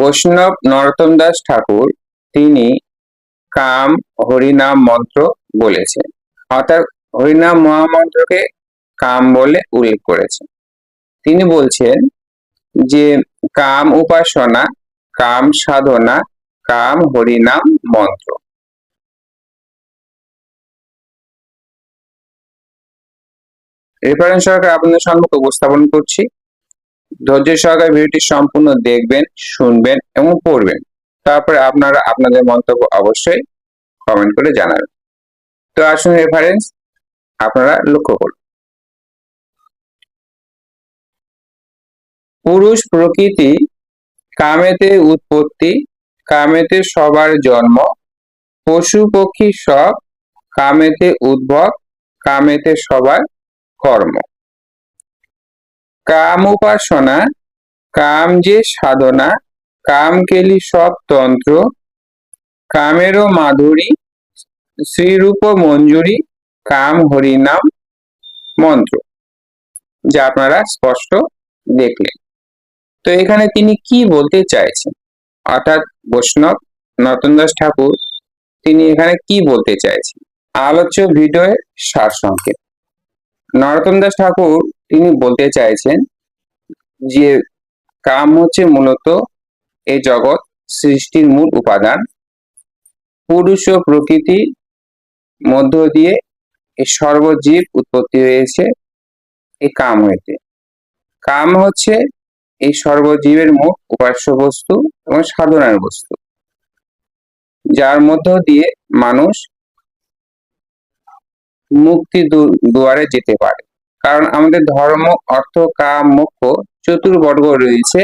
বৈষ্ণব নরোত্তম দাস ঠাকুর তিনি কাম হরিনাম মন্ত্র বলেছেন। অর্থাৎ হরিনাম মহামন্ত্রকে কাম বলে উল্লেখ করেছেন। তিনি বলছেন যে কাম উপাসনা, কাম সাধনা, কাম হরিনাম মন্ত্র। রেফারেন্স সরকার আপনাদের সম্মুখে উপস্থাপন করছি। ধৈর্য সহকারে ভিডিওটি সম্পূর্ণ দেখবেন, শুনবেন এবং পড়বেন। তারপরে আপনারা আপনাদের মন্তব্য অবশ্যই কমেন্ট করে জানাবেন। তো আসুন রেফারেন্স আপনারা লক্ষ্য করুন। পুরুষ প্রকৃতি, কামেতে উৎপত্তি, কামেতে সবার জন্ম, পশু পক্ষী সব, কামেতে উদ্ভব, কামেতে সবার কর্ম। কাম উপাসনা, কাম যে সাধনা, কাম কেলি সব তন্ত্র, কামেরও মাধুরী, শ্রীরূপ মঞ্জুরি, কাম হরিনাম মন্ত্র, যা আপনারা স্পষ্ট দেখলেন। তো এখানে তিনি কি বলতে চাইছেন? অর্থাৎ বৈষ্ণব নতন দাস ঠাকুর, তিনি এখানে কি বলতে চাইছেন? আলোচ্য ভিডিওর সারসংক্ষেপ। নরোত্তম দাস ঠাকুর তিনি বলতে চাইছেন যে কাম হচ্ছে মূলত এই জগৎ সৃষ্টির মূল উপাদান। পুরুষ ও প্রকৃতি মধ্য দিয়ে এই সর্বজীব উৎপত্তি হয়েছে এই কাম হইতে। কাম হচ্ছে এই সর্বজীবের মুখ উপাস্য বস্তু এবং সাধনার বস্তু, যার মধ্য দিয়ে মানুষ মুক্তি দুয়ারে যেতে পারে। কারণ আমাদের ধর্ম, অর্থ, কাম, মোক্ষ চতুর্বর্গ রয়েছে।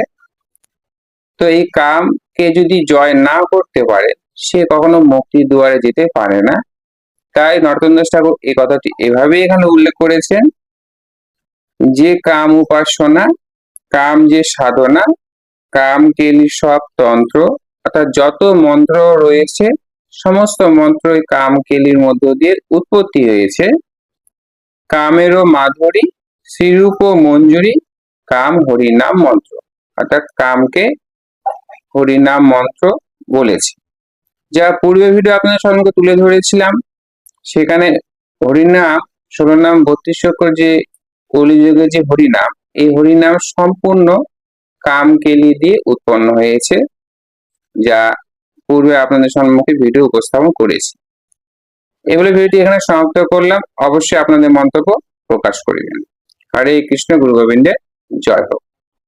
তো এই কামকে যদি জয় না করতে পারে, সে কখনো মুক্তি দুয়ারে যেতে পারে না। তাই নর্তন দাস ঠাকুর এই কথাটি এভাবেই এখানে উল্লেখ করেছেন। যে কাম উপাসনা, কাম যে সাধনা, কাম কেলি সব তন্ত্র, অর্থাৎ যত মন্ত্র রয়েছে, সমস্ত মন্ত্রই কাম কেলির মধ্য দিয়ে উৎপত্তি হয়েছে। কামেরও মাধুরী শ্রীরূপ মঞ্জুরি, কাম হরিনাম মন্ত্র। অর্থাৎ কামকে হরিনাম মন্ত্র বলেছে। যা পূর্বে ভিডিও আপনাদের সম্মুখে তুলে ধরেছিলাম। সেখানে হরিনাম ষোলনাম বত্রিশ যে কলিযুগে যে হরিনাম, এই হরিনাম সম্পূর্ণ কামকেলি দিয়ে উৎপন্ন হয়েছে, যা পূর্বে আপনাদের সম্মুখে ভিডিও উপস্থাপন করেছি। এগুলো ভিডিওটি এখানে সমাপ্ত করলাম। অবশ্যই আপনাদের মন্তব্য প্রকাশ করিবেন। হরে কৃষ্ণ গুরু গোবিন্দের জয় হোক।